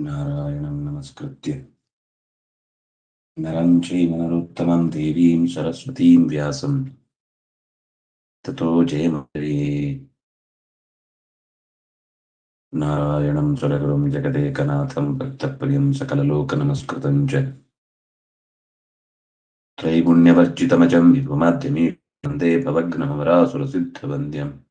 നാരായണം നമസ്കൃത്യ. നരം ചൈവനരോത്തമം ദേവീം സരസ്വതീം വ്യാസം. തോ ജയമേ. നാരായണം സ്വരഗുരും ജഗദേകനാഥം ഭക്തപ്രിയം സകലലോകനമസ്കൃതം ച. ത്രൈഗുണ്യവർജിതമജം വിഭുമാധ്യമീ വന്ദേ ഭവഗ്നമരാസുരസിദ്ധവന്ദ്യം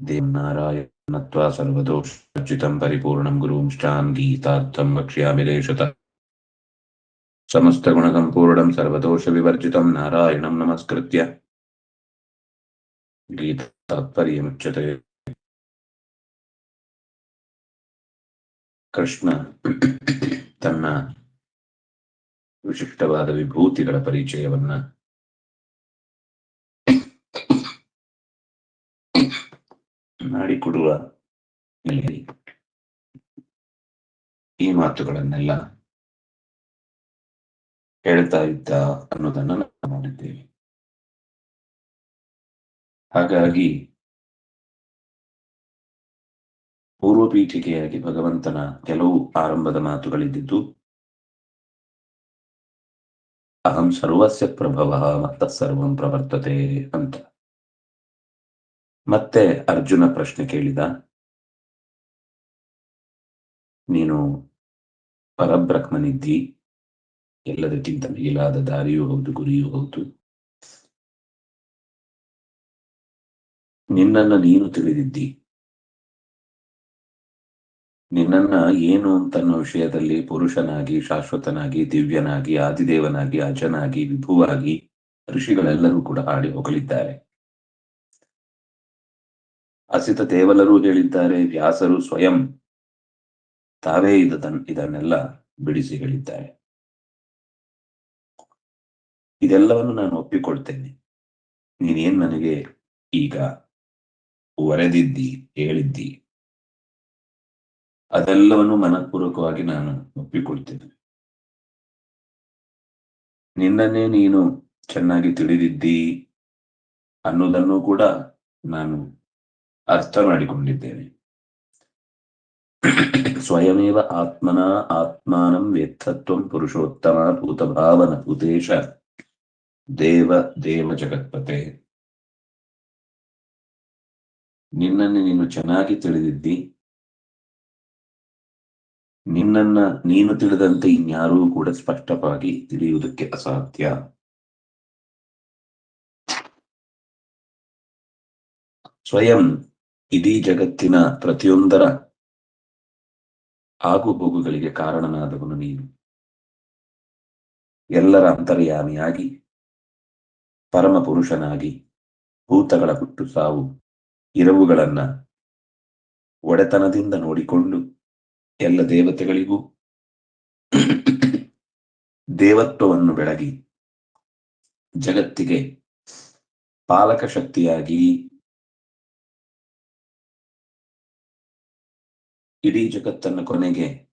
ദേവനാരായണ नारायणत्वा सर्वदोषर्जितं परिपूर्णं गुरूंश्चान् गीतार्थं वक्ष्यामि लेशतः समस्तगुणसम्पूर्णं सर्वदोषविवर्जितं नारायणं नमस्कृत्य गीतात्पर्यमुच्यते ಕೃಷ್ಣ ತನ್ನ ವಿಶಿಷ್ಟವಾದ ವಿಭೂತಿಗಳ ಪರಿಚಯವನ್ನ ಮಾಡಿಕೊಡುವ ಈ ಮಾತುಗಳನ್ನೆಲ್ಲ ಹೇಳ್ತಾ ಇದ್ದ ಅನ್ನೋದನ್ನ ನಾವು ನೋಡಿದ್ದೇವೆ. ಹಾಗಾಗಿ ಪೂರ್ವಪೀಠಿಕೆಯಾಗಿ ಭಗವಂತನ ಕೆಲವು ಆರಂಭದ ಮಾತುಗಳಿದ್ದಿದ್ದು, ಅಹಂ ಸರ್ವಸ್ಯ ಪ್ರಭವ ಮತ್ತ ಸರ್ವಂ ಪ್ರವರ್ತತೆ ಅಂತ. ಮತ್ತೆ ಅರ್ಜುನ ಪ್ರಶ್ನೆ ಕೇಳಿದ. ನೀನು ಪರಬ್ರಹ್ಮನಿದ್ದಿ? ಎಲ್ಲದಕ್ಕಿಂತ ಮಿಗಿಲಾದ ದಾರಿಯೂ ಹೌದು, ಗುರಿಯೂ ಹೌದು. ನಿನ್ನನ್ನ ನೀನು ತಿಳಿದಿದ್ದಿ. ನಿನ್ನನ್ನ ಏನು ಅಂತನ್ನೋ ವಿಷಯದಲ್ಲಿ ಪುರುಷನಾಗಿ, ಶಾಶ್ವತನಾಗಿ, ದಿವ್ಯನಾಗಿ, ಆದಿದೇವನಾಗಿ, ಅಜನಾಗಿ, ವಿಭುವಾಗಿ ಋಷಿಗಳೆಲ್ಲರೂ ಕೂಡ ಹಾಡಿ ಹೊಗಳಿದ್ದಾರೆ. ಅಸಿತ ದೇವಲರು ಹೇಳಿದ್ದಾರೆ, ವ್ಯಾಸರು ಸ್ವಯಂ ತಾವೇ ಇದನ್ ಇದನ್ನೆಲ್ಲ ಬಿಡಿಸಿ ಹೇಳಿದ್ದಾರೆ. ಇದೆಲ್ಲವನ್ನು ನಾನು ಒಪ್ಪಿಕೊಳ್ತೇನೆ. ನೀನೇನ್ ನನಗೆ ಈಗ ಒರೆದಿದ್ದಿ ಹೇಳಿದ್ದಿ, ಅದೆಲ್ಲವನ್ನು ಮನಪೂರ್ವಕವಾಗಿ ನಾನು ಒಪ್ಪಿಕೊಳ್ತೇನೆ. ನಿನ್ನನ್ನೇ ನೀನು ಚೆನ್ನಾಗಿ ತಿಳಿದಿದ್ದಿ ಅನ್ನೋದನ್ನು ಕೂಡ ನಾನು ಅರ್ಥ ಮಾಡಿಕೊಂಡಿದ್ದೇನೆ ಸ್ವಯಮೇವ ಆತ್ಮನ ಆತ್ಮಾನಂ ವೇತ್ತತ್ವಂ ಪುರುಷೋತ್ತಮ ಭೂತಭಾವನ ಭೂತೇಶ ದೇವ ದೇವ ಜಗತ್ಪತೆ. ನಿನ್ನನ್ನು ನೀನು ಚೆನ್ನಾಗಿ ತಿಳಿದಿದ್ದಿ. ನಿನ್ನನ್ನ ನೀನು ತಿಳಿದಂತೆ ಇನ್ಯಾರೂ ಕೂಡ ಸ್ಪಷ್ಟವಾಗಿ ತಿಳಿಯುವುದಕ್ಕೆ ಅಸಾಧ್ಯ. ಸ್ವಯಂ ಇಡೀ ಜಗತ್ತಿನ ಪ್ರತಿಯೊಂದರ ಆಗು ಹೋಗುಗಳಿಗೆ ಕಾರಣನಾದವನು ನೀನು. ಎಲ್ಲರ ಅಂತರ್ಯಾಮಿಯಾಗಿ ಪರಮ ಪುರುಷನಾಗಿ ಭೂತಗಳ ಹುಟ್ಟು ಸಾವು, ಇರವುಗಳನ್ನ ಒಡೆತನದಿಂದ ನೋಡಿಕೊಂಡು ಎಲ್ಲ ದೇವತೆಗಳಿಗೂ ದೇವತ್ವವನ್ನು ಬೆಳಗಿ ಜಗತ್ತಿಗೆ ಪಾಲಕ ಶಕ್ತಿಯಾಗಿ ಇಡೀ ಜಗತ್ತನ್ನು ಕೊನೆಗೆ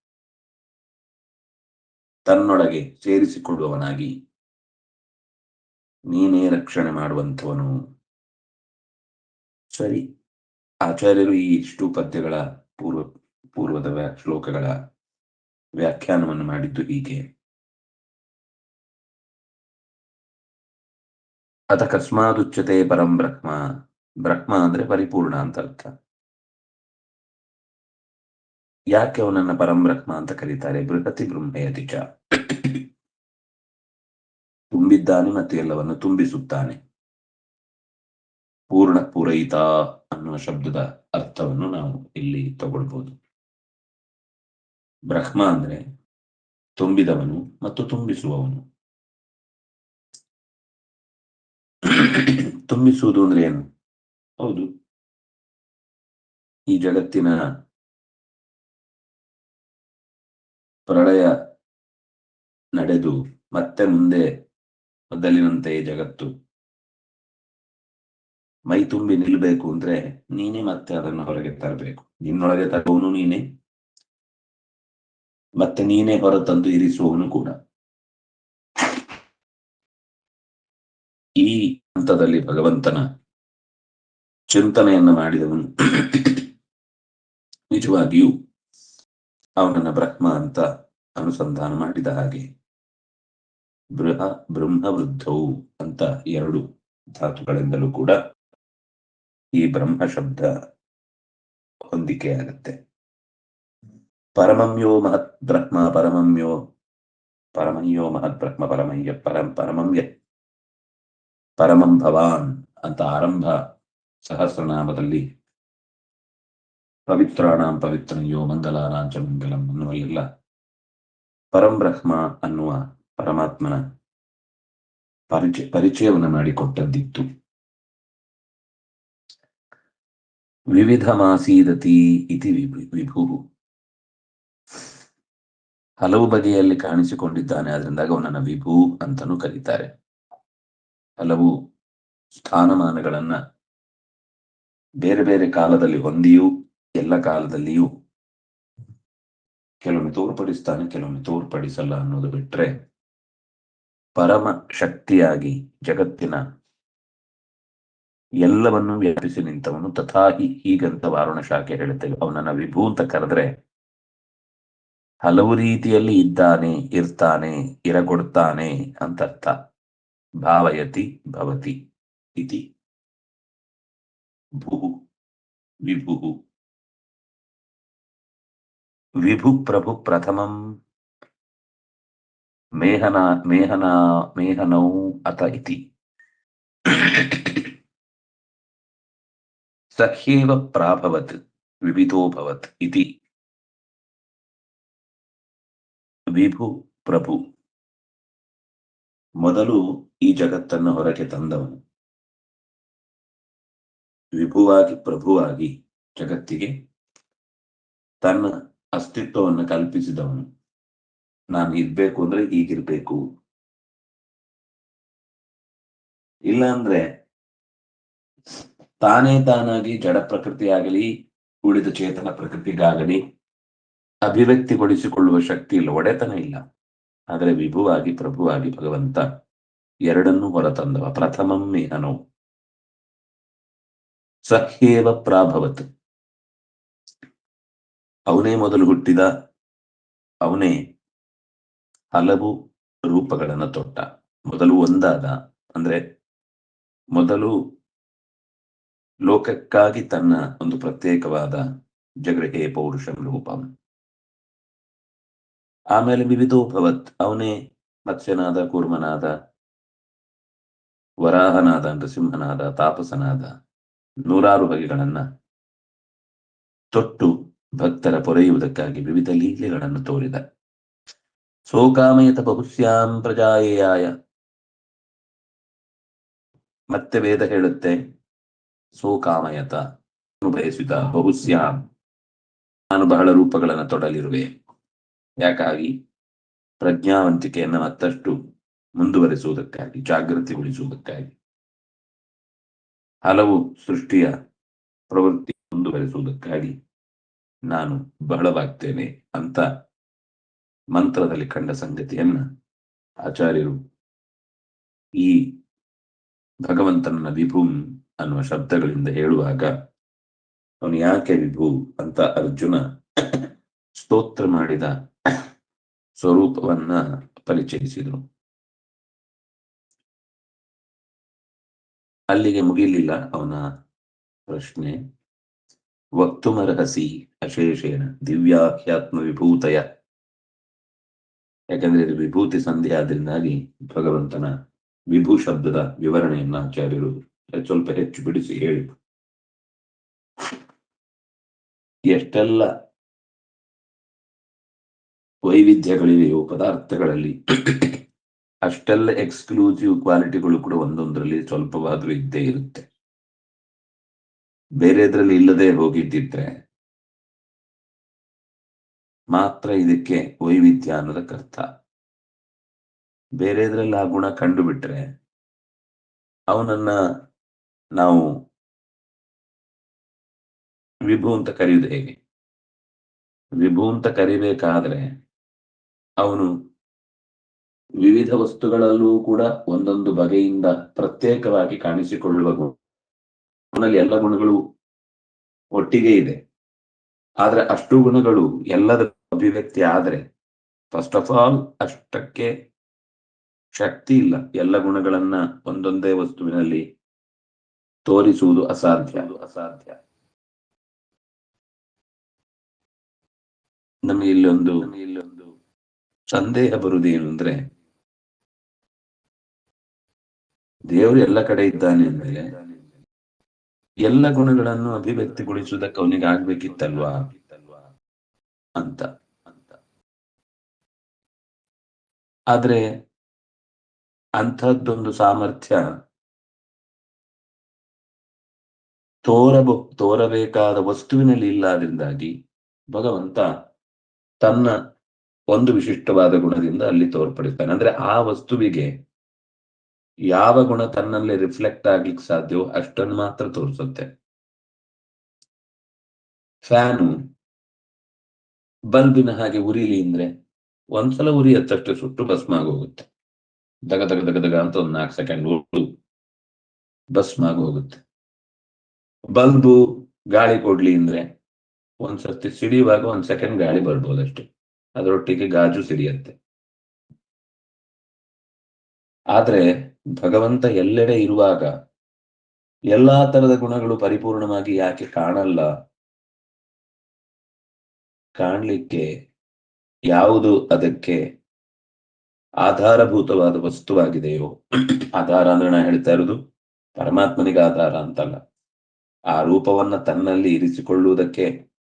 ತನ್ನೊಳಗೆ ಸೇರಿಸಿಕೊಳ್ಳುವವನಾಗಿ ನೀನೇ ರಕ್ಷಣೆ ಮಾಡುವಂಥವನು. ಸರಿ. ಆಚಾರ್ಯರು ಈ ಇಷ್ಟು ಪದ್ಯಗಳ ಪೂರ್ವ, ಪೂರ್ವದ ಶ್ಲೋಕಗಳ ವ್ಯಾಖ್ಯಾನವನ್ನು ಮಾಡಿದ್ದು ಹೀಗೆ. ಅತಕಸ್ಮಾದುಚ್ಯತೆ ಪರಂ ಬ್ರಹ್ಮ. ಬ್ರಹ್ಮ ಅಂದ್ರೆ ಪರಿಪೂರ್ಣ ಅಂತ ಅರ್ಥ. ಯಾಕೆ ಅವನನ್ನ ಪರಂಬ್ರಹ್ಮ ಅಂತ ಕರೀತಾರೆ? ಬೃಹತಿ ಬ್ರಹ್ಮಯತಿ ಚ ತುಂಬಿದ್ದಾನೆ ಮತ್ತು ಎಲ್ಲವನ್ನು ತುಂಬಿಸುತ್ತಾನೆ. ಪೂರ್ಣ ಪೂರೈತ ಅನ್ನುವ ಶಬ್ದದ ಅರ್ಥವನ್ನು ನಾವು ಇಲ್ಲಿ ತಗೊಳ್ಬೋದು. ಬ್ರಹ್ಮ ಅಂದ್ರೆ ತುಂಬಿದವನು ಮತ್ತು ತುಂಬಿಸುವವನು. ತುಂಬಿಸುವುದು ಅಂದ್ರೆ ಏನು? ಹೌದು. ಈ ಜಗತ್ತಿನ ಪ್ರಳಯ ನಡೆದು ಮತ್ತೆ ಮುಂದೆ ಮೊದಲಿನಂತೆ ಜಗತ್ತು ಮೈ ತುಂಬಿ ನಿಲ್ಬೇಕು ಅಂದ್ರೆ ನೀನೇ ಮತ್ತೆ ಅದನ್ನು ಹೊರಗೆ ತರಬೇಕು. ನಿನ್ನೊಳಗೆ ತರುವವನು ನೀನೇ. ಮತ್ತೆ ನೀನೇ ಹೊರತಂದು ಇರಿಸುವವನು ಕೂಡ. ಈ ಹಂತದಲ್ಲಿ ಭಗವಂತನ ಚಿಂತನೆಯನ್ನ ಮಾಡಿದವನು ನಿಜವಾಗಿಯೂ ಅವನನ್ನ ಬ್ರಹ್ಮ ಅಂತ ಅನುಸಂಧಾನ ಮಾಡಿದ ಹಾಗೆ. ಬೃಹ ಬ್ರಹ್ಮವೃದ್ಧವು ಅಂತ ಎರಡು ಧಾತುಗಳಿಂದಲೂ ಕೂಡ ಈ ಬ್ರಹ್ಮ ಶಬ್ದ ಹೊಂದಿಕೆಯಾಗತ್ತೆ. ಪರಮಮ್ಯೋ ಮಹತ್ ಬ್ರಹ್ಮ ಪರಮಮ್ಯೋ ಪರಮಯ್ಯೋ ಮಹತ್ ಬ್ರಹ್ಮ ಪರಮಯ್ಯ, ಪರಂ ಪರಮಮ್ಯ ಪರಮಂ ಭವಾನ್ ಅಂತ ಆರಂಭ ಸಹಸ್ರನಾಮದಲ್ಲಿ ಪವಿತ್ರಾಣಾಂ ಪವಿತ್ರಯೋ ಮಂಗಲಾನಾಂಚ ಮಂಗಲಂ ಅನ್ನುವ ಎಲ್ಲ ಪರಂ ಬ್ರಹ್ಮ ಅನ್ನುವ ಪರಮಾತ್ಮನ ಪರಿಚಯ ಪರಿಚಯವನ್ನು ಮಾಡಿಕೊಟ್ಟದ್ದಿತ್ತು. ವಿವಿಧ ಮಾಸೀದತಿ ಇತಿ ವಿಭು ಹಲವು ಬಗೆಯಲ್ಲಿ ಕಾಣಿಸಿಕೊಂಡಿದ್ದಾನೆ ಅದರಿಂದಾಗ ಅವನನ್ನು ವಿಭು ಅಂತಲೂ ಕರೀತಾರೆ. ಹಲವು ಸ್ಥಾನಮಾನಗಳನ್ನ ಬೇರೆ ಬೇರೆ ಕಾಲದಲ್ಲಿ ಹೊಂದಿಯೂ ಎಲ್ಲ ಕಾಲದಲ್ಲಿಯೂ ಕೆಲವೊಮ್ಮೆ ತೋರ್ಪಡಿಸ್ತಾನೆ, ಕೆಲವೊಮ್ಮೆ ತೋರ್ಪಡಿಸಲ್ಲ ಅನ್ನೋದು ಬಿಟ್ರೆ ಪರಮ ಶಕ್ತಿಯಾಗಿ ಜಗತ್ತಿನ ಎಲ್ಲವನ್ನೂ ವ್ಯಾಪಿಸಿ ನಿಂತವನು ತಥಾಹಿ ಹೀಗಂತ ವಾರುಣ ಶಾಖೆ ಹೇಳುತ್ತೇವೆ. ಅವನನ್ನ ವಿಭೂ ಅಂತ ಕರೆದ್ರೆ ಹಲವು ರೀತಿಯಲ್ಲಿ ಇದ್ದಾನೆ, ಇರ್ತಾನೆ, ಇರಗೊಡ್ತಾನೆ ಅಂತರ್ಥ. ಭಾವಯತಿ ಭವತಿ ಇತಿ ಭೂ ವಿಭು. ವಿಭು ಪ್ರಭು ಪ್ರಥಮಂ. ಮೇಹನ ಮೇಹನ, ಮೇಹನೌ ಅತ ಇತಿ. ಸಹ್ಯೇವ ಪ್ರಾಭವತ್ ವಿವಿಧೋಭವತ್ ಇತಿ. ವಿಭು ಪ್ರಭು. ಮೊದಲು ಈ ಜಗತ್ತನ್ನು ಹೊರಗೆ ತಂದವನು. ವಿಭುವಾಗಿ, ಪ್ರಭುವಾಗಿ ಜಗತ್ತಿಗೆ ತನ್ನ ಅಸ್ತಿತ್ವವನ್ನು ಕಲ್ಪಿಸಿದವನು. ನಾನು ಇರ್ಬೇಕು ಅಂದ್ರೆ ಹೀಗಿರ್ಬೇಕು ಇಲ್ಲಾಂದ್ರೆ ತಾನೇ ತಾನಾಗಿ ಜಡ ಪ್ರಕೃತಿಯಾಗಲಿ, ಉಳಿದ ಚೇತನ ಪ್ರಕೃತಿಗಾಗಲಿ ಅಭಿವ್ಯಕ್ತಿಗೊಳಿಸಿಕೊಳ್ಳುವ ಶಕ್ತಿ ಇಲ್ಲ, ಒಡೆತನ ಇಲ್ಲ. ಆದರೆ ವಿಭುವಾಗಿ, ಪ್ರಭುವಾಗಿ ಭಗವಂತ ಎರಡನ್ನೂ ಹೊರತಂದವ. ಪ್ರಥಮಂ ಮೇಹನೋ ಸಹ್ಯೇವ ಪ್ರಾಭವತ್. ಅವನೇ ಮೊದಲು ಹುಟ್ಟಿದ, ಅವನೇ ಹಲವು ರೂಪಗಳನ್ನು ತೊಟ್ಟ. ಮೊದಲು ಒಂದಾದ, ಅಂದ್ರೆ ಮೊದಲು ಲೋಕಕ್ಕಾಗಿ ತನ್ನ ಒಂದು ಪ್ರತ್ಯೇಕವಾದ ಜಗೃಹೇ ಪೌರುಷಂ ರೂಪಂ. ಆಮೇಲೆ ವಿವಿಧೋಭವತ್, ಅವನೇ ಮತ್ಸ್ಯನಾದ ಕೂರ್ಮನಾದ, ವರಾಹನಾದ, ನೃಸಿಂಹನಾದ, ತಾಪಸನಾದ, ನೂರಾರು ಬಗೆಗಳನ್ನ ತೊಟ್ಟು ಭಕ್ತರ ಪೊರೆಯುವುದಕ್ಕಾಗಿ ವಿವಿಧ ಲೀಲೆಗಳನ್ನು ತೋರಿದ. ಸೋಕಾಮಯತ ಬಹುಶ್ಯಾಂ ಪ್ರಜಾಯೇಯಾಯ. ಮತ್ತೆ ವೇದ ಹೇಳುತ್ತೆ, ಸೋಕಾಮಯತ ಬಯಸಿದ ಬಹುಶ್ಯಾಂ. ನಾನು ಬಹಳ ರೂಪಗಳನ್ನು ತೊಡಲಿರುವೆ. ಯಾಕಾಗಿ? ಪ್ರಜ್ಞಾವಂತಿಕೆಯನ್ನು ಮತ್ತಷ್ಟು ಮುಂದುವರೆಸುವುದಕ್ಕಾಗಿ, ಜಾಗೃತಿಗೊಳಿಸುವುದಕ್ಕಾಗಿ. ಹಲವು ಸೃಷ್ಟಿಯ ಪ್ರವೃತ್ತಿ ಮುಂದುವರೆಸುವುದಕ್ಕಾಗಿ ನಾನು ಬಹಳವಾಗ್ತೇನೆ ಅಂತ ಮಂತ್ರದಲ್ಲಿ ಕಂಡ ಸಂಗತಿಯನ್ನ ಆಚಾರ್ಯರು ಈ ಭಗವಂತನ ವಿಭುಂ ಅನ್ನುವ ಶಬ್ದಗಳಿಂದ ಹೇಳುವಾಗ, ಅವನು ಯಾಕೆ ವಿಭು? ಅಂತ ಅರ್ಜುನ ಸ್ತೋತ್ರ ಮಾಡಿದ ಸ್ವರೂಪವನ್ನ ಪರಿಚಯಿಸಿದರು. ಅಲ್ಲಿಗೆ ಮುಗಿಲಿಲ್ಲ ಅವನ ಪ್ರಶ್ನೆ. ವಕ್ತುಮರ್ಹಸಿ ಅಶೇಷೇಣ ದಿವ್ಯಾಖ್ಯಾತ್ಮ ವಿಭೂತಯ ಯಾಕಂದ್ರೆ ಇದು ವಿಭೂತಿ ಸಂಧಿ ಆದ್ರಿಂದಾಗಿ ಭಗವಂತನ ವಿಭೂ ಶಬ್ದದ ವಿವರಣೆಯನ್ನ ಆಚಾರ್ಯರು ಸ್ವಲ್ಪ ಹೆಚ್ಚು ಬಿಡಿಸಿ ಹೇಳಿ ಎಷ್ಟೆಲ್ಲ ವೈವಿಧ್ಯಗಳಿವೆಯೋ ಪದಾರ್ಥಗಳಲ್ಲಿ ಅಷ್ಟೆಲ್ಲ ಎಕ್ಸ್ಕ್ಲೂಸಿವ್ ಕ್ವಾಲಿಟಿಗಳು ಕೂಡ ಒಂದೊಂದರಲ್ಲಿ ಸ್ವಲ್ಪವಾದರೂ ಇದ್ದೇ ಇರುತ್ತೆ. ಬೇರೆದ್ರಲ್ಲಿ ಇಲ್ಲದೆ ಹೋಗಿದ್ದಿದ್ರೆ ಮಾತ್ರ ಇದಕ್ಕೆ ವೈವಿಧ್ಯ ಅನ್ನೋದಕ್ಕರ್ಥ ಬೇರೆದ್ರಲ್ಲಿ ಆ ಗುಣ ಕಂಡು ಬಿಟ್ರೆ ಅವನನ್ನ ನಾವು ವಿಭು ಅಂತ ಕರೆಯುವುದು ಹೇಗೆ? ವಿಭು ಅಂತ ಕರಿಬೇಕಾದ್ರೆ ಅವನು ವಿವಿಧ ವಸ್ತುಗಳಲ್ಲೂ ಕೂಡ ಒಂದೊಂದು ಬಗೆಯಿಂದ ಪ್ರತ್ಯೇಕವಾಗಿ ಕಾಣಿಸಿಕೊಳ್ಳುವ ಗುಣ. ಅವನಲ್ಲಿ ಎಲ್ಲ ಗುಣಗಳು ಒಟ್ಟಿಗೆ ಇದೆ. ಆದ್ರೆ ಅಷ್ಟು ಗುಣಗಳು ಎಲ್ಲದ ಅಭಿವ್ಯಕ್ತಿ ಆದ್ರೆ ಫಸ್ಟ್ ಆಫ್ ಆಲ್ ಅಷ್ಟಕ್ಕೆ ಶಕ್ತಿ ಇಲ್ಲ. ಎಲ್ಲ ಗುಣಗಳನ್ನ ಒಂದೊಂದೇ ವಸ್ತುವಿನಲ್ಲಿ ತೋರಿಸುವುದು ಅಸಾಧ್ಯ. ಅಸಾಧ್ಯ ನಮಗೆ ಇಲ್ಲೊಂದು ಇಲ್ಲೊಂದು ಸಂದೇಹ ಬರುವುದೇನು ಅಂದ್ರೆ ದೇವರು ಎಲ್ಲ ಕಡೆ ಇದ್ದಾನೆ ಅಂದ್ರೆ ಎಲ್ಲ ಗುಣಗಳನ್ನು ಅಭಿವ್ಯಕ್ತಿಗೊಳಿಸುವುದಕ್ಕೆ ಅವನಿಗೆ ಆಗ್ಬೇಕಿತ್ತಲ್ವಾ? ಅಂತ. ಅಂತ ಆದ್ರೆ ಅಂಥದ್ದೊಂದು ಸಾಮರ್ಥ್ಯ ತೋರಬ, ತೋರಬೇಕಾದ ವಸ್ತುವಿನಲ್ಲಿ ಇಲ್ಲದ್ರಿಂದಾಗಿ ಭಗವಂತ ತನ್ನ ಒಂದು ವಿಶಿಷ್ಟವಾದ ಗುಣದಿಂದ ಅಲ್ಲಿ ತೋರ್ಪಡಿಸ್ತಾನೆ. ಅಂದ್ರೆ ಆ ವಸ್ತುವಿಗೆ ಯಾವ ಗುಣ ತನ್ನಲ್ಲಿ ರಿಫ್ಲೆಕ್ಟ್ ಆಗ್ಲಿಕ್ಕೆ ಸಾಧ್ಯವೋ ಅಷ್ಟನ್ನು ಮಾತ್ರ ತೋರಿಸುತ್ತೆ. ಫ್ಯಾನು ಬಲ್ಬಿನ ಹಾಗೆ ಉರಿಲಿ ಅಂದ್ರೆ ಒಂದ್ಸಲ ಉರಿ ಹತ್ತಷ್ಟು ಸುಟ್ಟು ಭಸ್ಮ ಆಗೋಗುತ್ತೆ. ದಗ ದಗ ದಗ ದಗ ಅಂತ ಒಂದ್ ನಾಲ್ಕು ಸೆಕೆಂಡ್ ಉಳು ಭಸ್ಮ ಆಗೋಗುತ್ತೆ. ಬಲ್ಬು ಗಾಳಿ ಕೊಡ್ಲಿ ಅಂದ್ರೆ ಒಂದ್ಸರ್ತಿ ಸಿಡಿಯುವಾಗ ಒಂದ್ ಸೆಕೆಂಡ್ ಗಾಳಿ ಬರ್ಬೋದಷ್ಟೇ ಅದರೊಟ್ಟಿಗೆ ಗಾಜು ಸಿಡಿಯತ್ತೆ. ಆದ್ರೆ ಭಗವಂತ ಎಲ್ಲೆಡೆ ಇರುವಾಗ ಎಲ್ಲಾ ತರದ ಗುಣಗಳು ಪರಿಪೂರ್ಣವಾಗಿ ಯಾಕೆ ಕಾಣಲ್ಲ? ಕಾಣಲಿಕ್ಕೆ ಯಾವುದು ಅದಕ್ಕೆ ಆಧಾರಭೂತವಾದ ವಸ್ತುವಾಗಿದೆಯೋ? ಆಧಾರ ಅಂದ್ರೆ ನಾ ಹೇಳ್ತಾ ಇರೋದು ಪರಮಾತ್ಮನಿಗೆ ಆಧಾರ ಅಂತಲ್ಲ. ಆ ರೂಪವನ್ನ ತನ್ನಲ್ಲಿ ಇರಿಸಿಕೊಳ್ಳುವುದಕ್ಕೆ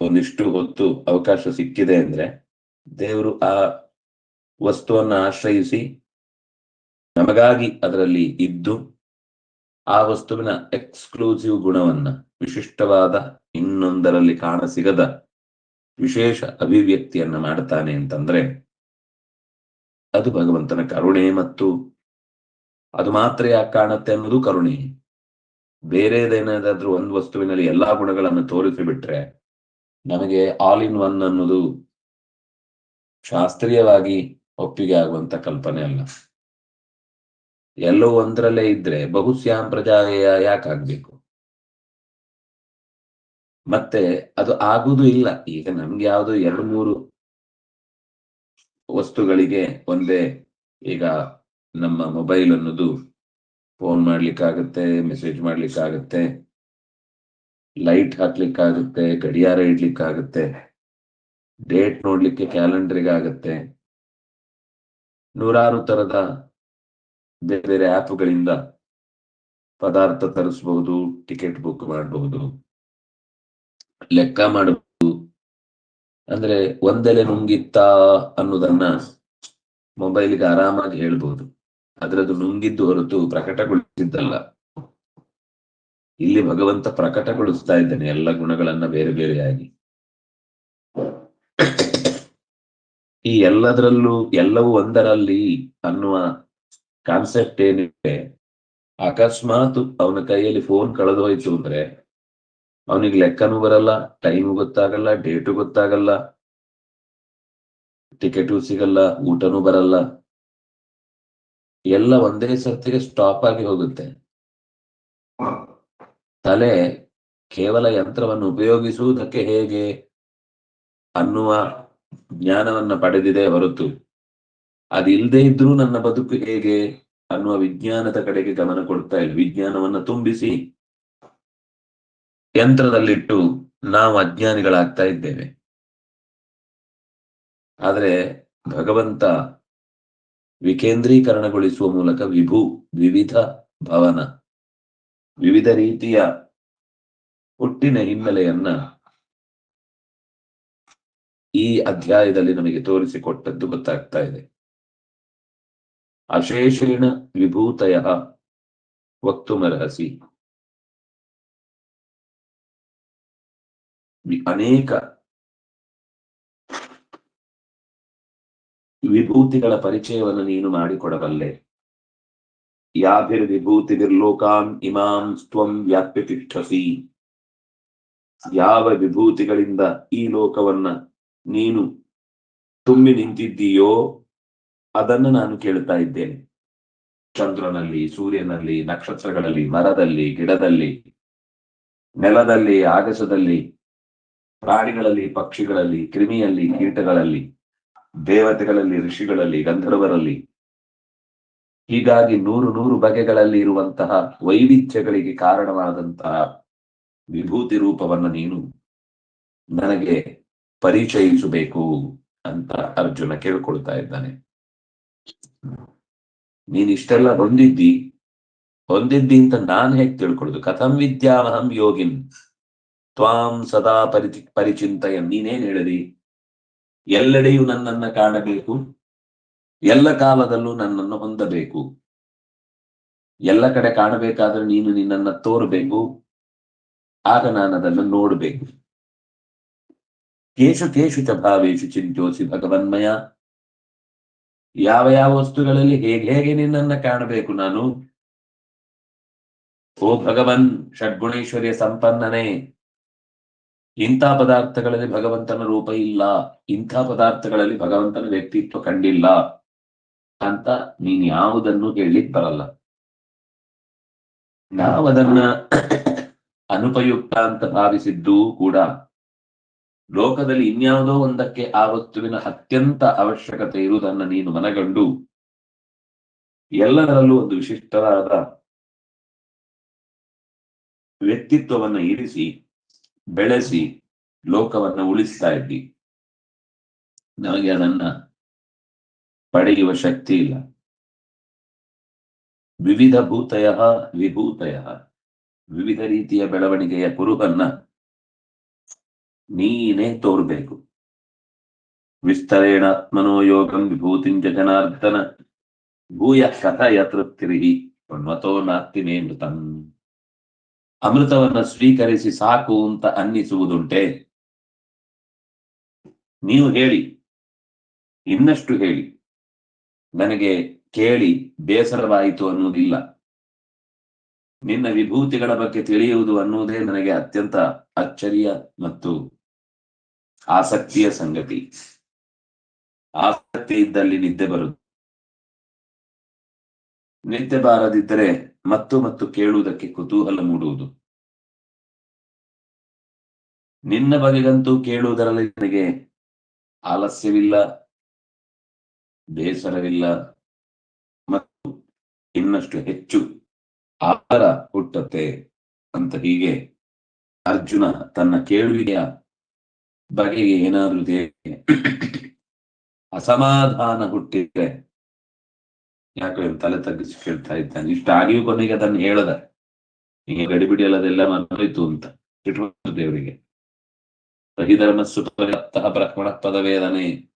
ಒಂದಿಷ್ಟು ಹೊತ್ತು ಅವಕಾಶ ಸಿಕ್ಕಿದೆ ಅಂದ್ರೆ ದೇವರು ಆ ವಸ್ತುವನ್ನ ಆಶ್ರಯಿಸಿ ನಮಗಾಗಿ ಅದರಲ್ಲಿ ಇದ್ದು ಆ ವಸ್ತುವಿನ ಎಕ್ಸ್ಕ್ಲೂಸಿವ್ ಗುಣವನ್ನ, ವಿಶಿಷ್ಟವಾದ ಇನ್ನೊಂದರಲ್ಲಿ ಕಾಣಸಿಗದ ವಿಶೇಷ ಅಭಿವ್ಯಕ್ತಿಯನ್ನ ಮಾಡ್ತಾನೆ ಅಂತಂದ್ರೆ, ಅದು ಭಗವಂತನ ಕರುಣೆ ಮತ್ತು ಅದು ಮಾತ್ರ ಯಾಕೆ ಕಾಣುತ್ತೆ ಅನ್ನೋದು ಕರುಣೆ. ಬೇರೆದೇನಾದ್ರೂ ಒಂದು ವಸ್ತುವಿನಲ್ಲಿ ಎಲ್ಲಾ ಗುಣಗಳನ್ನು ತೋರಿಸಿ ಬಿಟ್ರೆ ನಮಗೆ ಆಲ್ ಇನ್ ಒನ್ ಅನ್ನೋದು ಶಾಸ್ತ್ರೀಯವಾಗಿ ಒಪ್ಪಿಗೆ ಆಗುವಂತ ಕಲ್ಪನೆ ಅಲ್ಲ. ಎಲ್ಲೋ ಒಂದರಲ್ಲೇ ಇದ್ರೆ ಬಹುಶ್ಯಾಂ ಪ್ರಜಾಯ ಯಾಕಾಗ್ಬೇಕು? ಮತ್ತೆ ಅದು ಆಗುವುದು ಇಲ್ಲ. ಈಗ ನಮ್ಗೆ ಯಾವುದು ಎರಡು ಮೂರು ವಸ್ತುಗಳಿಗೆ ಒಂದೇ ಈಗ ನಮ್ಮ ಮೊಬೈಲ್ ಅನ್ನೋದು ಫೋನ್ ಮಾಡ್ಲಿಕ್ಕಾಗತ್ತೆ, ಮೆಸೇಜ್ ಮಾಡ್ಲಿಕ್ಕಾಗತ್ತೆ, ಲೈಟ್ ಹಾಕ್ಲಿಕ್ಕಾಗತ್ತೆ, ಗಡಿಯಾರ ಇಡ್ಲಿಕ್ಕಾಗತ್ತೆ, ಡೇಟ್ ನೋಡ್ಲಿಕ್ಕೆ ಕ್ಯಾಲೆಂಡರ್ಗೆ ಆಗತ್ತೆ ನೂರಾರು ತರದ ಬೇರೆ ಬೇರೆ ಆ್ಯಪ್ಗಳಿಂದ ಪದಾರ್ಥ ತರಿಸಬಹುದು ಟಿಕೆಟ್ ಬುಕ್ ಮಾಡಬಹುದು, ಲೆಕ್ಕ ಮಾಡಬಹುದು. ಅಂದ್ರೆ ಒಂದೆಲೆ ನುಂಗಿತ್ತ ಅನ್ನೋದನ್ನ ಮೊಬೈಲ್ಗೆ ಆರಾಮಾಗಿ ಹೇಳ್ಬಹುದು. ಅದರದ್ದು ನುಂಗಿದ್ದು ಹೊರತು ಪ್ರಕಟಗೊಳಿಸಿದ್ದಲ್ಲ. ಇಲ್ಲಿ ಭಗವಂತ ಪ್ರಕಟಗೊಳಿಸ್ತಾ ಇದ್ದಾನೆ ಎಲ್ಲ ಗುಣಗಳನ್ನ ಬೇರೆ ಬೇರೆಯಾಗಿ ಈ ಎಲ್ಲದರಲ್ಲೂ ಎಲ್ಲವೂ ಒಂದರಲ್ಲಿ ಅನ್ನುವ ಕಾನ್ಸೆಪ್ಟ್ ಏನಿದೆ, ಅಕಸ್ಮಾತ್ ಅವನ ಕೈಯಲ್ಲಿ ಫೋನ್ ಕಳೆದು ಹೋಯ್ತು ಅಂದ್ರೆ, ಅವನಿಗೆ ಲೆಕ್ಕನೂ ಬರಲ್ಲ ಟೈಮ್ ಗೊತ್ತಾಗಲ್ಲ ಡೇಟು ಗೊತ್ತಾಗಲ್ಲ ಟಿಕೆಟು ಸಿಗಲ್ಲ, ಊಟನೂ ಬರಲ್ಲ. ಎಲ್ಲ ಒಂದೇ ಸರ್ತಿಗೆ ಸ್ಟಾಪ್ ಆಗಿ ಹೋಗುತ್ತೆ. ತಲೆ ಕೇವಲ ಯಂತ್ರವನ್ನು ಉಪಯೋಗಿಸುವುದಕ್ಕೆ ಹೇಗೆ ಅನ್ನುವ ಜ್ಞಾನವನ್ನ ಪಡೆದಿದೆ ಹೊರತು. ಅದಿಲ್ಲದೆ ಇದ್ರೂ ನನ್ನ ಬದುಕು ಹೇಗೆ ಅನ್ನುವ ವಿಜ್ಞಾನದ ಕಡೆಗೆ ಗಮನ ಕೊಡ್ತಾ ಇಲ್ಲ ವಿಜ್ಞಾನವನ್ನ ತುಂಬಿಸಿ ಯಂತ್ರದಲ್ಲಿಟ್ಟು ನಾವು ಅಜ್ಞಾನಿಗಳಾಗ್ತಾ ಇದ್ದೇವೆ. ಆದರೆ ಭಗವಂತ ವಿಕೇಂದ್ರೀಕರಣಗೊಳಿಸುವ ಮೂಲಕ ವಿಭು ವಿವಿಧ ಭವನ, ವಿವಿಧ ರೀತಿಯ ಹುಟ್ಟಿನ ಹಿನ್ನೆಲೆಯನ್ನ ಈ ಅಧ್ಯಾಯದಲ್ಲಿ ನಮಗೆ ತೋರಿಸಿಕೊಟ್ಟದ್ದು ಗೊತ್ತಾಗ್ತಾ ಇದೆ. ಅಶೇಷೇಣ ವಿಭೂತಯ ವಕ್ತುಮರ್ಹಸಿ. ಅನೇಕ ವಿಭೂತಿಗಳ ಪರಿಚಯವನ್ನು ನೀನು ಮಾಡಿಕೊಡಬಲ್ಲೆ. ಯಾಭಿರ್ ವಿಭೂತಿರ್ಲೋಕಾನ್ ಇಮಾಂ ಸ್ವಂ ವ್ಯಾಪ್ಯ ತಿಷ್ಠಸಿ ಯಾವ ವಿಭೂತಿಗಳಿಂದ ಈ ಲೋಕವನ್ನ ನೀನು ತುಂಬಿ ನಿಂತಿದ್ದೀಯೋ ಅದನ್ನು ನಾನು ಕೇಳ್ತಾ ಇದ್ದೇನೆ. ಚಂದ್ರನಲ್ಲಿ, ಸೂರ್ಯನಲ್ಲಿ, ನಕ್ಷತ್ರಗಳಲ್ಲಿ, ಮರದಲ್ಲಿ, ಗಿಡದಲ್ಲಿ, ನೆಲದಲ್ಲಿ, ಆಗಸದಲ್ಲಿ, ಪ್ರಾಣಿಗಳಲ್ಲಿ, ಪಕ್ಷಿಗಳಲ್ಲಿ, ಕ್ರಿಮಿಯಲ್ಲಿ, ಕೀಟಗಳಲ್ಲಿ, ದೇವತೆಗಳಲ್ಲಿ, ಋಷಿಗಳಲ್ಲಿ, ಗಂಧರ್ವರಲ್ಲಿ, ಹೀಗಾಗಿ ನೂರು ನೂರು ಬಗೆಗಳಲ್ಲಿ ಇರುವಂತಹ ವೈವಿಧ್ಯಗಳಿಗೆ ಕಾರಣವಾದಂತಹ ವಿಭೂತಿ ರೂಪವನ್ನು ನೀನು ನನಗೆ ಪರಿಚಯಿಸಬೇಕು ಅಂತ ಅರ್ಜುನ ಕೇಳ್ಕೊಳ್ತಾ ಇದ್ದಾನೆ. ನೀನ್ ಇಷ್ಟೆಲ್ಲ ಹೊಂದಿದ್ದಿ? ಹೊಂದಿದ್ದಿ ಅಂತ ನಾನ್ ಹೇಗೆ ತಿಳ್ಕೊಳ್ಳೋದು ಕಥಂ ವಿದ್ಯಾವಹಂ ಯೋಗಿನ್ ತ್ವಾಂ ಸದಾ ಪರಿಚಿ ಪರಿಚಿಂತಯ. ನೀನೇನ್ ಹೇಳಿದಿ? ಎಲ್ಲೆಡೆಯೂ ನನ್ನನ್ನ ಕಾಣಬೇಕು. ಎಲ್ಲ ಕಾಲದಲ್ಲೂ ನನ್ನನ್ನು ಹೊಂದಬೇಕು. ಎಲ್ಲ ಕಡೆ ಕಾಣಬೇಕಾದ್ರೆ ನೀನು ನಿನ್ನನ್ನ ತೋರಬೇಕು. ಆಗ ನಾನು ಅದನ್ನು ನೋಡ್ಬೇಕು. ಕೇಶು ಕೇಶು ಚ ಭಾವೇಶು ಚಿಂತ್ಯೋಸಿ ಭಗವನ್ಮಯ. ಯಾವ ಯಾವ ವಸ್ತುಗಳಲ್ಲಿ ಹೇಗೆ ಹೇಗೆ ನಿನ್ನನ್ನ ಕಾಣಬೇಕು ನಾನು? ಓ ಭಗವನ್ ಷಡ್ಗುಣೇಶ್ವರ್ಯ ಸಂಪನ್ನನೇ, ಇಂಥ ಪದಾರ್ಥಗಳಲ್ಲಿ ಭಗವಂತನ ರೂಪ ಇಲ್ಲ, ಇಂಥ ಪದಾರ್ಥಗಳಲ್ಲಿ ಭಗವಂತನ ವ್ಯಕ್ತಿತ್ವ ಕಂಡಿಲ್ಲ ಅಂತ ನೀನ್ ಯಾವುದನ್ನು ಹೇಳಿಕ್ ಬರಲ್ಲ. ನಾವದನ್ನ ಅನುಪಯುಕ್ತ ಅಂತ ಭಾವಿಸಿದ್ದು ಕೂಡ ಲೋಕದಲ್ಲಿ ಇನ್ಯಾವುದೋ ಒಂದಕ್ಕೆ ಆ ವಸ್ತುವಿನ ಅತ್ಯಂತ ಅವಶ್ಯಕತೆ ಇರುವುದನ್ನ ನೀನು ಮನಗಂಡು ಎಲ್ಲದರಲ್ಲೂ ಒಂದು ವಿಶಿಷ್ಟವಾದ ವ್ಯಕ್ತಿತ್ವವನ್ನು ಇರಿಸಿ, ಬೆಳೆಸಿ, ಲೋಕವನ್ನ ಉಳಿಸ್ತಾ ಇದ್ದಿ. ನಮಗೆ ಅದನ್ನ ಪಡೆಯುವ ಶಕ್ತಿ ಇಲ್ಲ. ವಿವಿಧ ಭೂತಯ ವಿಭೂತಯ, ವಿವಿಧ ರೀತಿಯ ಬೆಳವಣಿಗೆಯ ಕುರುಹನ್ನ ನೀನೇ ತೋರ್ಬೇಕು. ವಿಸ್ತರೇಣ ಮನೋಯೋಗಂ ವಿಭೂತಿಂಚ ಜನಾರ್ದನ ಭೂಯ ಕಥಯ ತೃಪ್ತಿರಿಹಿ ಮತೋ ಮೇ ಮೃತಂ. ಅಮೃತವನ್ನ ಸ್ವೀಕರಿಸಿ ಸಾಕು ಅಂತ ಅನ್ನಿಸುವುದುಂಟೆ? ನೀವು ಹೇಳಿ. ಇನ್ನಷ್ಟು ಹೇಳಿ. ನನಗೆ ಕೇಳಿ ಬೇಸರವಾಯಿತು ಅನ್ನುವುದಿಲ್ಲ. ನಿನ್ನ ವಿಭೂತಿಗಳ ಬಗ್ಗೆ ತಿಳಿಯುವುದು ಅನ್ನುವುದೇ ನನಗೆ ಅತ್ಯಂತ ಅಚ್ಚರಿಯ ಮತ್ತು ಆಸಕ್ತಿಯ ಸಂಗತಿ. ಆಸಕ್ತಿ ಇದ್ದಲ್ಲಿ ನಿದ್ದೆ ಬರುತ್ತೆ ನಿದ್ದೆ ಬಾರದಿದ್ದರೆ ಮತ್ತು ಮತ್ತು ಕೇಳುವುದಕ್ಕೆ ಕುತೂಹಲ ಮೂಡುವುದು. ನಿನ್ನ ಬಗೆಗಂತೂ ಕೇಳುವುದರಲ್ಲಿ ನನಗೆ ಆಲಸ್ಯವಿಲ್ಲ, ಬೇಸರವಿಲ್ಲ ಮತ್ತು ಇನ್ನಷ್ಟು ಹೆಚ್ಚು ಆಹಾರ ಹುಟ್ಟತ್ತೆ ಅಂತ ಹೀಗೆ ಅರ್ಜುನ ತನ್ನ ಕೇಳುವಿಕೆಯ ಬಗೆಗೆ ಏನಾದರೂ ದೇ- ಅಸಮಾಧಾನ ಹುಟ್ಟಿದ್ರೆ ಯಾಕೆ ತಲೆ ತಗ್ಗಿಸಿ ಕೇಳ್ತಾ ಇದ್ದಾನೆ? ಇಷ್ಟಾಗಿಯೂ ಕೊನೆಗೆ ಅದನ್ನು ಹೇಳದ. ಹೀಗೆ ಗಡಿಬಿಡಿ ಅಲ್ಲದೆಲ್ಲ ಮನೋಯ್ತು ಅಂತ ಇಟ್ಕೊಂಡು ದೇವರಿಗೆ. ಸಹಿಧರ್ಮ ಸುಖ ಬ್ರಹ್ಮಣ ಪದವೇದನೆ.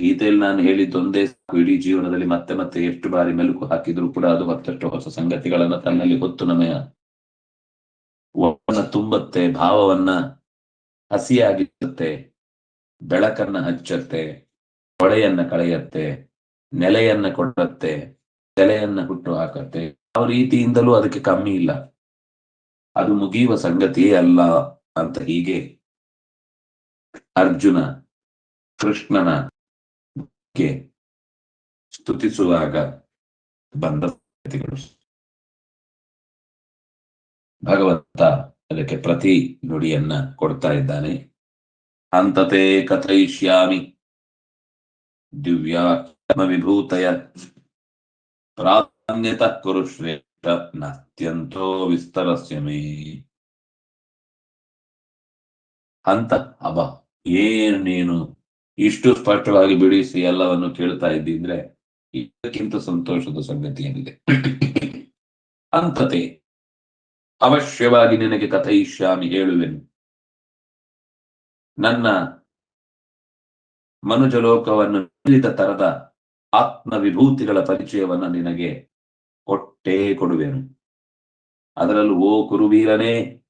ಗೀತೆಯಲ್ಲಿ ನಾನು ಹೇಳಿದ್ದೊಂದೇ ಇಡೀ ಜೀವನದಲ್ಲಿ ಮತ್ತೆ ಮತ್ತೆ ಎಷ್ಟು ಬಾರಿ ಮೆಲುಕು ಹಾಕಿದ್ರು ಕೂಡ ಅದು ಮತ್ತಷ್ಟು ಹೊಸ ಸಂಗತಿಗಳನ್ನ ತನ್ನಲ್ಲಿ ಹೊತ್ತು ನಮಯ. ತುಂಬತ್ತೆ, ಭಾವವನ್ನ ಹಸಿಯಾಗಿರುತ್ತೆ, ಬೆಳಕನ್ನ ಹಚ್ಚತ್ತೆ, ಹೊಳೆಯನ್ನ ಕಳೆಯತ್ತೆ, ನೆಲೆಯನ್ನ ಕೊಡತ್ತೆ, ತಲೆಯನ್ನ ಹುಟ್ಟು ಹಾಕತ್ತೆ. ಯಾವ ರೀತಿಯಿಂದಲೂ ಅದಕ್ಕೆ ಕಮ್ಮಿ ಇಲ್ಲ. ಅದು ಮುಗಿಯುವ ಸಂಗತಿಯೇ ಅಲ್ಲ ಅಂತ ಹೀಗೆ ಅರ್ಜುನ ಕೃಷ್ಣನ ಸ್ತುತಿಸುವಾಗ ಬಂದ ಭಗವಂತ ಅದಕ್ಕೆ ಪ್ರತಿ ನುಡಿಯನ್ನ ಕೊಡ್ತಾ ಇದ್ದಾನೆ. ಅಂತತೆ ಕಥಯಿಷ್ಯಾಮಿ. ದಿವ್ಯಾತ್ಮ ವಿಭೂತಯ ಪ್ರಾಧಾನ್ಯತ ಕುರು ಶ್ರೇಷ್ಠ ನತ್ಯಂತೋ ವಿಸ್ತರಸ್ಯ ಮೇ. ಅಂತ ಅಬ. ಏನು ನೀನು? ಇಷ್ಟು ಸ್ಪಷ್ಟವಾಗಿ ಬಿಡಿಸಿ ಎಲ್ಲವನ್ನು ಕೇಳ್ತಾ ಇದ್ದೀಂದ್ರೆ ಇದಕ್ಕಿಂತ ಸಂತೋಷದ ಸಂಗತಿ ಏನಿದೆ? ಅಂತತೆ ಅವಶ್ಯವಾಗಿ ನಿನಗೆ ಕಥಯಿಷ್ಯಾಮಿ ಹೇಳುವೆನು. ನನ್ನ ಮನುಜಲೋಕವನ್ನು ಮೀರಿದ ತರದ ಆತ್ಮ ವಿಭೂತಿಗಳ ಪರಿಚಯವನ್ನು ನಿನಗೆ ಕೊಟ್ಟೇ ಕೊಡುವೆನು. ಅದರಲ್ಲೂ ಓ ಕುರುವೀರನೇ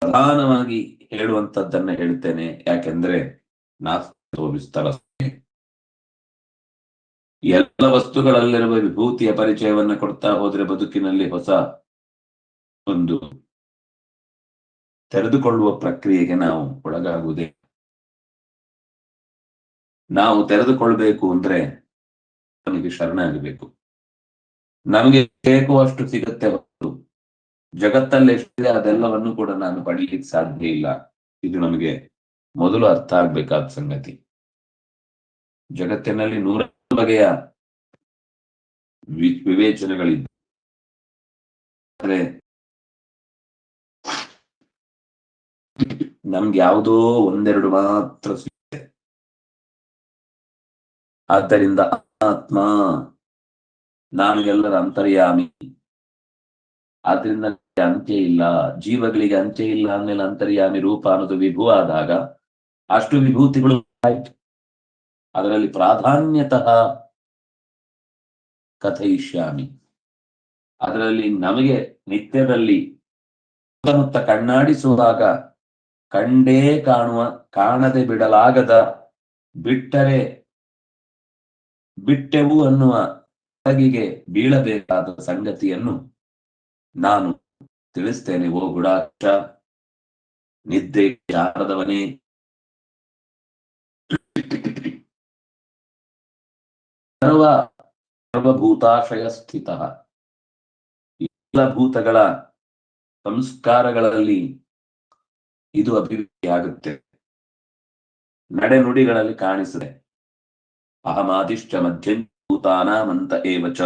ಪ್ರಧಾನವಾಗಿ ಹೇಳುವಂತದ್ದನ್ನ ಹೇಳ್ತೇನೆ ಯಾಕೆಂದ್ರೆ ನಾಸ್ತು ವಿಸ್ತಾರ ಎಲ್ಲ ವಸ್ತುಗಳಲ್ಲಿರುವ ವಿಭೂತಿಯ ಪರಿಚಯವನ್ನ ಕೊಡ್ತಾ ಹೋದ್ರೆ ಬದುಕಿನಲ್ಲಿ ಹೊಸ ಒಂದು ತೆರೆದುಕೊಳ್ಳುವ ಪ್ರಕ್ರಿಯೆಗೆ ನಾವು ಒಳಗಾಗುವುದೇ. ನಾವು ತೆರೆದುಕೊಳ್ಬೇಕು ಅಂದ್ರೆ ನಮಗೆ ಶರಣಾಗಬೇಕು ನಮಗೆ ಬೇಕು ಅಷ್ಟು ಸಿಗತ್ತೆ ಹೊರತು ಜಗತ್ತಲ್ಲಿ ಎಷ್ಟಿದೆ ಅದೆಲ್ಲವನ್ನು ಕೂಡ ನಾನು ಪಡೀಲಿಕ್ಕೆ ಸಾಧ್ಯ ಇಲ್ಲ. ಇದು ನಮಗೆ ಮೊದಲು ಅರ್ಥ ಆಗ್ಬೇಕಾದ ಸಂಗತಿ. ಜಗತ್ತಿನಲ್ಲಿ ನೂರ ಬಗೆಯ ವಿವೇಚನೆಗಳಿದ್ದು. ನಮ್ಗೆ ಯಾವುದೋ ಒಂದೆರಡು ಮಾತ್ರ ಸಿಗುತ್ತೆ. ಆದ್ದರಿಂದ ಆತ್ಮ ನಾನು ಎಲ್ಲರ ಅಂತರ್ಯಾಮಿ. ಆದ್ರಿಂದ ಅಂತ್ಯ ಇಲ್ಲ. ಜೀವಗಳಿಗೆ ಅಂತ್ಯ ಇಲ್ಲ ಅಂದ್ಮೇಲೆ ಅಂತರ್ಯಾಮಿ ರೂಪ ಅನ್ನೋದು ವಿಭು ಆದಾಗ ಅಷ್ಟು ವಿಭೂತಿಗಳು ಆಯ್ತು. ಅದರಲ್ಲಿ ಪ್ರಾಧಾನ್ಯತಃ ಕಥಯಿಷ್ಯಾಮಿ. ಅದರಲ್ಲಿ ನಮಗೆ ನಿತ್ಯದಲ್ಲಿ ಸುತ್ತಮುತ್ತ ಕಣ್ಣಾಡಿಸುವಾಗ ಕಂಡೇ ಕಾಣುವ, ಕಾಣದೆ ಬಿಡಲಾಗದ ಬಿಟ್ಟರೆ ಬಿಟ್ಟೆವು ಅನ್ನುವ ಒಳಗಿಗೆ ಬೀಳಬೇಕಾದ ಸಂಗತಿಯನ್ನು ನಾನು ತಿಳಿಸ್ತೇನೆ. ಓ ಗುಡಾಕ್ಷ, ನಿದ್ದೆ ಜಾರದವನೇ ಸರ್ವ ಸರ್ವಭೂತಾಶಯ ಸ್ಥಿತ ಎಲ್ಲ ಭೂತಗಳ ಸಂಸ್ಕಾರಗಳಲ್ಲಿ ಇದು ಅಭಿವ್ಯಕ್ತಿಯಾಗುತ್ತೆ. ನಡೆನುಡಿಗಳಲ್ಲಿ ಕಾಣಿಸಿದೆ. ಅಹಮಾದಿಶ್ಚ ಮಧ್ಯಭೂತಾನಾಮಂತ ಏವಚ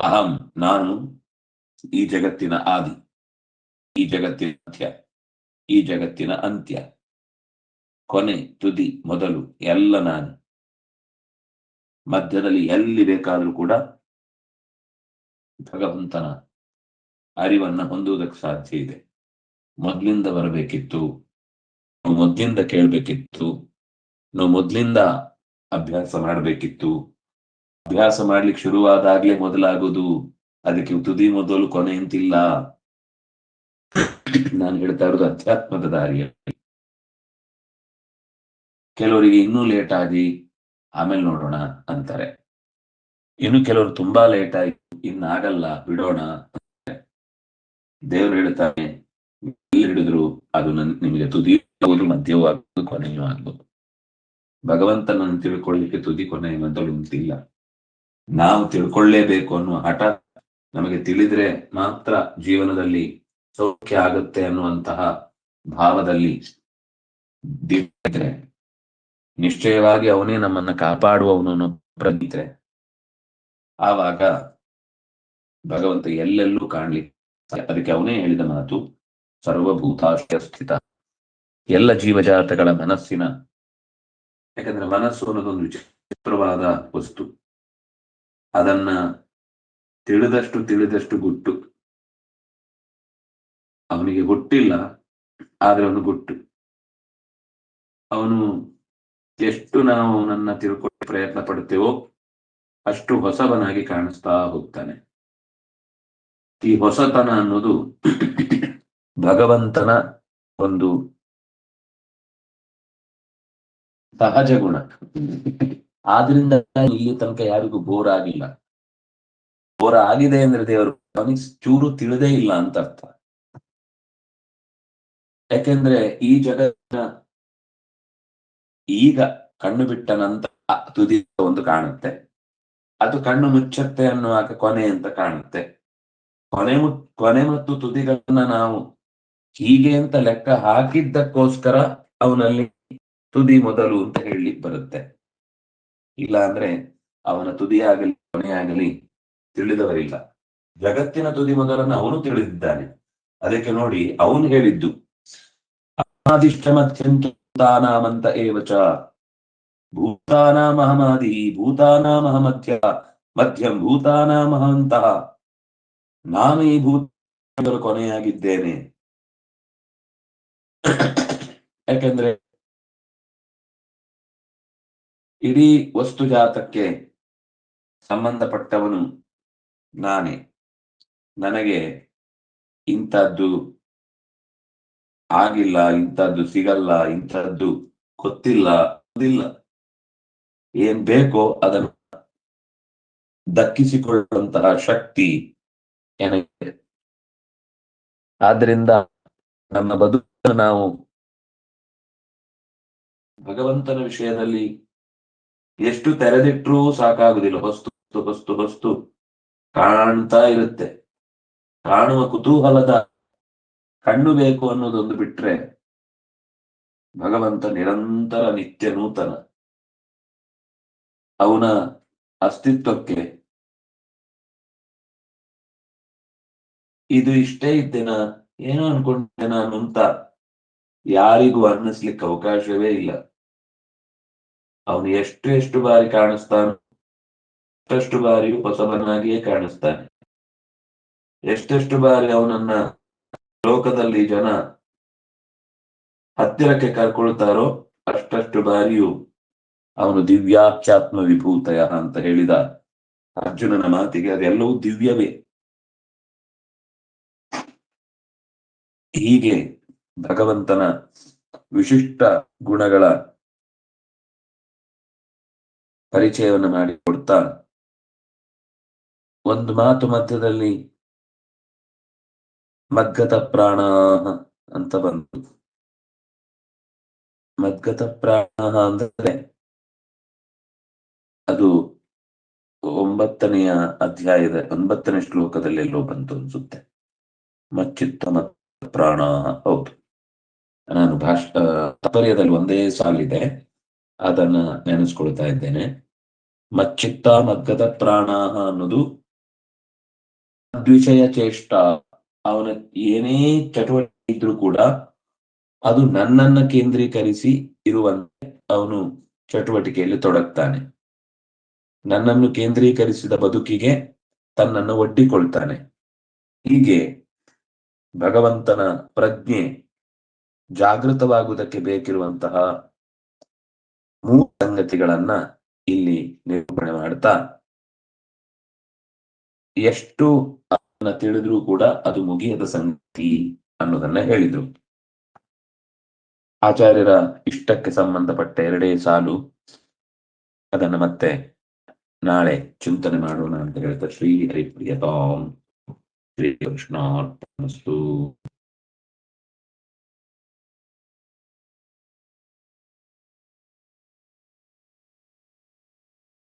ಅಹಂ, ನಾನು, ಈ ಜಗತ್ತಿನ ಆದಿ, ಈ ಜಗತ್ತಿನ ಅಂತ್ಯ, ಈ ಜಗತ್ತಿನ ಅಂತ್ಯ. ಕೊನೆ ತುದಿ, ಮೊದಲು, ಎಲ್ಲ ನಾನು. ಮಧ್ಯದಲ್ಲಿ ಎಲ್ಲಿ ಬೇಕಾದ್ರೂ ಕೂಡ ಭಗವಂತನ ಅರಿವನ್ನ ಹೊಂದುವುದಕ್ಕೆ ಸಾಧ್ಯ ಇದೆ. ಮೊದ್ಲಿಂದ ಬರಬೇಕಿತ್ತು, ನಾವು ಮೊದ್ಲಿಂದ ಕೇಳ್ಬೇಕಿತ್ತು, ನಾವು ಮೊದ್ಲಿಂದ ಅಭ್ಯಾಸ ಮಾಡಬೇಕಿತ್ತು. ಅಭ್ಯಾಸ ಮಾಡ್ಲಿಕ್ಕೆ ಶುರುವಾದಾಗ್ಲೇ ಮೊದಲಾಗೋದು, ಅದಕ್ಕೆ ತುದಿ ಮೊದಲು ಕೊನೆ ಅಂತಿಲ್ಲ. ನಾನು ಹೇಳ್ತಾ ಇರೋದು ಅಧ್ಯಾತ್ಮದ ದಾರಿಯಲ್ಲಿ. ಕೆಲವರಿಗೆ ಇನ್ನೂ ಲೇಟ್ ಆಗಿ ಆಮೇಲೆ ನೋಡೋಣ ಅಂತಾರೆ. ಇನ್ನು ಕೆಲವರು ತುಂಬಾ ಲೇಟ್ ಆಯ್ತು ಇನ್ನಾಗಲ್ಲ ಬಿಡೋಣ ದೇವ್ರು ಹೇಳ್ತಾನೆ ಹಿಡಿದ್ರು ಅದು ನನ್, ನಿಮಗೆ ತುದಿ ಆಗೋದು ಮಧ್ಯವೂ ಆಗ್ಬೋದು, ಕೊನೆಯೂ ಆಗ್ಬೋದು. ಭಗವಂತನನ್ನು ತಿಳ್ಕೊಳ್ಳಿಕ್ಕೆ ತುದಿ ಕೊನೆ ಮೊದಲು ಉಂಟಿಲ್ಲ ನಾವು ತಿಳ್ಕೊಳ್ಳೇಬೇಕು ಅನ್ನುವ ಹಠ ನಮಗೆ ತಿಳಿದ್ರೆ ಮಾತ್ರ ಜೀವನದಲ್ಲಿ ಸೌಖ್ಯ ಆಗುತ್ತೆ ಅನ್ನುವಂತಹ ಭಾವದಲ್ಲಿ ನಿಶ್ಚಯವಾಗಿ ಅವನೇ ನಮ್ಮನ್ನ ಕಾಪಾಡುವವನನ್ನು ಪ್ರಜ್ಞಿದ್ರೆ ಆವಾಗ ಭಗವಂತ ಎಲ್ಲೆಲ್ಲೂ ಕಾಣ್ಲಿಕ್ಕೆ ಅದಕ್ಕೆ ಅವನೇ ಹೇಳಿದ ಮಾತು ಸರ್ವಭೂತಾಶ್ರಯ ಸ್ಥಿತ. ಎಲ್ಲ ಜೀವಜಾತಗಳ ಮನಸ್ಸಿನ, ಯಾಕಂದ್ರೆ ಮನಸ್ಸು ಅನ್ನೋದೊಂದು ವಿಚಿತ್ರವಾದ ವಸ್ತು. ಅದನ್ನ ತಿಳಿದಷ್ಟು ತಿಳಿದಷ್ಟು ಗುಟ್ಟು. ಅವನಿಗೆ ಗೊತ್ತಿಲ್ಲ ಆದ್ರೆ ಅವನು ಗುಟ್ಟು. ಅವನು ಎಷ್ಟು ನಾವು ನನ್ನ ತಿಳ್ಕೊಳ್ಳೋ ಪ್ರಯತ್ನ ಪಡ್ತೇವೋ ಅಷ್ಟು ಹೊಸವನಾಗಿ ಕಾಣಿಸ್ತಾ ಹೋಗ್ತಾನೆ. ಈ ಹೊಸತನ ಅನ್ನೋದು ಭಗವಂತನ ಒಂದು ಸಹಜ ಗುಣ. ಆದ್ರಿಂದ ಇಲ್ಲಿ ತನಕ ಯಾರಿಗೂ ಬೋರ್ ಆಗಿಲ್ಲ. ಬೋರ್ ಆಗಿದೆ ಅಂದ್ರೆ ದೇವರು ಅವನಿಗೆ ಚೂರು ತಿಳಿದೇ ಇಲ್ಲ ಅಂತ ಅರ್ಥ. ಯಾಕೆಂದ್ರೆ ಈ ಜಗತ್ತಿನ ಈಗ ಕಣ್ಣು ಬಿಟ್ಟ ನಂತರ ತುದಿ ಒಂದು ಕಾಣುತ್ತೆ. ಅದು ಕಣ್ಣು ಮುಚ್ಚತ್ತೆ ಅನ್ನುವಾಗ ಕೊನೆ ಅಂತ ಕಾಣುತ್ತೆ. ಕೊನೆ ಮು, ಕೊನೆ ಮತ್ತು ತುದಿಗಳನ್ನ ನಾವು ಹೀಗೆ ಅಂತ ಲೆಕ್ಕ ಹಾಕಿದ್ದಕ್ಕೋಸ್ಕರ ಅವನಲ್ಲಿ ತುದಿ ಮೊದಲು ಅಂತ ಹೇಳಲಿಕ್ಕೆ ಬರುತ್ತೆ. ಇಲ್ಲ ಅಂದ್ರೆ ಅವನ ತುದಿ ಆಗಲಿ, ಕೊನೆ ಆಗಲಿ ತಿಳಿದವರಿಲ್ಲ. ಜಗತ್ತಿನ ತುದಿ ಮೊದಲನ್ನು ಅವನು ತಿಳಿದಿದ್ದಾನೆ. ಅದಕ್ಕೆ ನೋಡಿ ಅವನು ಹೇಳಿದ್ದು ಅನಾದಿಷ್ಟ ಮಧ್ಯಂತಾನಾಮಂತ ಏವಚ ಭೂತಾನಾಮಹಮಾದಿ, ಭೂತಾನಾಮಹಮಧ್ಯ, ಮಧ್ಯಂ ಭೂತಾನಾಮಹಂತಹ. ನಾನು ಭೂತ ಕೊನೆಯಾಗಿದ್ದೇನೆ. ಯಾಕೆಂದ್ರೆ ಇಡೀ ವಸ್ತು ಜಾತಕ್ಕೆ ಸಂಬಂಧಪಟ್ಟವನು ನಾನೇ. ನನಗೆ ಇಂಥದ್ದು ಆಗಿಲ್ಲ, ಇಂಥದ್ದು ಸಿಗಲ್ಲ, ಇಂಥದ್ದು ಗೊತ್ತಿಲ್ಲ ಗೊತ್ತಿಲ್ಲ. ಏನ್ ಬೇಕೋ ಅದನ್ನು ದಕ್ಕಿಸಿಕೊಳ್ಳುವಂತಹ ಶಕ್ತಿ ನನಗೆ ಆದ್ರಿಂದ ನಮ್ಮ ಬದುಕನ್ನು ನಾವು ಭಗವಂತನ ವಿಷಯದಲ್ಲಿ ಎಷ್ಟು ತೆರೆದಿಟ್ರೂ ಸಾಕಾಗುದಿಲ್ಲ ವಸ್ತು ಹೊಸ್ತು ಹೊಸ್ತು ಕಾಣ್ತಾ ಇರುತ್ತೆ. ಕಾಣುವ ಕುತೂಹಲದ ಕಣ್ಣು ಬೇಕು ಅನ್ನೋದೊಂದು ಬಿಟ್ರೆ ಭಗವಂತ ನಿರಂತರ ನಿತ್ಯ ನೂತನ. ಅವನ ಅಸ್ತಿತ್ವಕ್ಕೆ ಇದು ಇಷ್ಟೇ ಇದ್ದೇನ? ಏನೋ ಅನ್ಕೊಂಡೆ ನಾನು ಅಂತ ಯಾರಿಗೂ ಅನ್ನಿಸ್ಲಿಕ್ಕೆ ಅವಕಾಶವೇ ಇಲ್ಲ. ಅವನು ಎಷ್ಟು ಎಷ್ಟು ಬಾರಿ ಕಾಣಿಸ್ತಾನೋ ಅಷ್ಟಷ್ಟು ಬಾರಿಯೂ ಹೊಸಬನಾಗಿಯೇ ಕಾಣಿಸ್ತಾನೆ. ಎಷ್ಟೆಷ್ಟು ಬಾರಿ ಅವನನ್ನ ಲೋಕದಲ್ಲಿ ಜನ ಹತ್ತಿರಕ್ಕೆ ಕರ್ಕೊಳ್ತಾರೋ ಅಷ್ಟಷ್ಟು ಬಾರಿಯೂ ಅವನು ದಿವ್ಯಾಖ್ಯಾತ್ಮ ವಿಭೂತಯ ಅಂತ ಹೇಳಿದ ಅರ್ಜುನನ ಮಾತಿಗೆ ಅದೆಲ್ಲವೂ ದಿವ್ಯವೇ. ಹೀಗೆ ಭಗವಂತನ ವಿಶಿಷ್ಟ ಗುಣಗಳ ಪರಿಚಯವನ್ನು ಮಾಡಿಕೊಡ್ತಾ ಒಂದು ಮಾತು ಮಧ್ಯದಲ್ಲಿ ಮದ್ಗತ ಪ್ರಾಣ ಅಂತ ಬಂತು. ಮದ್ಗತ ಪ್ರಾಣ ಅಂದ್ರೆ ಅದು ಒಂಬತ್ತನೆಯ ಅಧ್ಯಾಯದ ಒಂಬತ್ತನೇ ಶ್ಲೋಕದಲ್ಲಿ ಎಲ್ಲೋ ಬಂತು ಅನ್ಸುತ್ತೆ. ಮಚ್ಚಿತ್ತ ಮತ್ ಪ್ರಾಣ ಹೌದು. ನಾನು ಭಾಷ ತಾತ್ಪರ್ಯದಲ್ಲಿ ಒಂದೇ ಸಾಲಿದೆ. ಅದನ್ನ ನೆನೆಸ್ಕೊಳ್ತಾ ಇದ್ದೇನೆ. ಮಚ್ಚಿತ್ತ ಮಗ್ಗದ ಪ್ರಾಣ ಅನ್ನೋದು ದ್ವಿಷಯ ಚೇಷ್ಟ ಅವನ ಏನೇ ಚಟುವಟಿಕೆ ಇದ್ರೂ ಕೂಡ ಅದು ನನ್ನನ್ನ ಕೇಂದ್ರೀಕರಿಸಿ ಇರುವಂತೆ ಅವನು ಚಟುವಟಿಕೆಯಲ್ಲಿ ತೊಡಗ್ತಾನೆ. ನನ್ನನ್ನು ಕೇಂದ್ರೀಕರಿಸಿದ ಬದುಕಿಗೆ ತನ್ನನ್ನು ಒಡ್ಡಿಕೊಳ್ತಾನೆ. ಹೀಗೆ ಭಗವಂತನ ಪ್ರಜ್ಞೆ ಜಾಗೃತವಾಗುವುದಕ್ಕೆ ಬೇಕಿರುವಂತಹ ಮೂರು ಸಂಗತಿಗಳನ್ನ ಇಲ್ಲಿ ನಿರೂಪಣೆ ಮಾಡ್ತಾ. ಎಷ್ಟು ತಿಳಿದ್ರೂ ಕೂಡ ಅದು ಮುಗಿಯದ ಸಂಗತಿ ಅನ್ನೋದನ್ನ ಹೇಳಿದ್ರು. ಆಚಾರ್ಯರ ಇಷ್ಟಕ್ಕೆ ಸಂಬಂಧಪಟ್ಟ ಎರಡೇ ಸಾಲು ಅದನ್ನ ಮತ್ತೆ ನಾಳೆ ಚಿಂತನೆ ಮಾಡೋಣ ಅಂತ ಹೇಳ್ತಾರೆ ಶ್ರೀ ಹರಿಪ್ರಿಯತಾಂ. ಶ್ರೀ ಕೃಷ್ಣ